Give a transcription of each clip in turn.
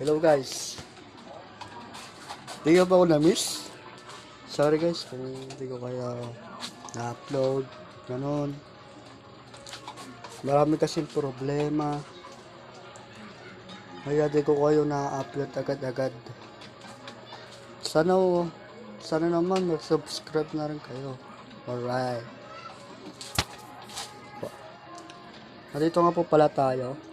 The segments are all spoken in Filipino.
Hello guys. Hindi ba ako na-miss? Sorry guys kung hindi ko kaya na-upload. Ganon. Marami kasing problema. Kaya di ko kayo na-upload agad-agad. Sana sana naman mag-subscribe na rin kayo. Alright. Nandito nga po pala tayo.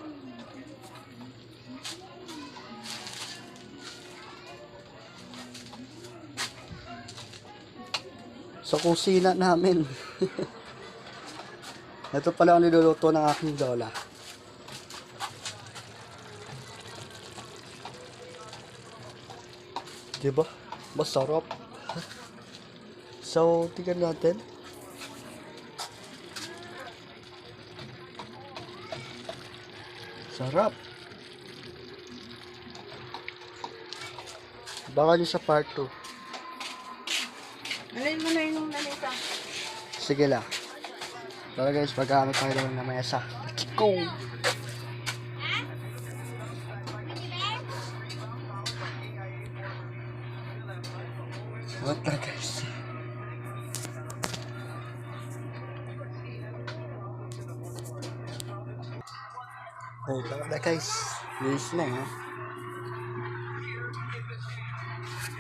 Sa kusina namin. Ito pala ang niluluto ng aking lola. Diba? Masarap. So, tingnan natin. Sarap. Baka nyo sa part 2. Alin mo na yung nanita. Sige lang. Tara guys, paggamit tayo ng mesa. Let's go! What the guys? Oh, tara na guys. Linis na eh.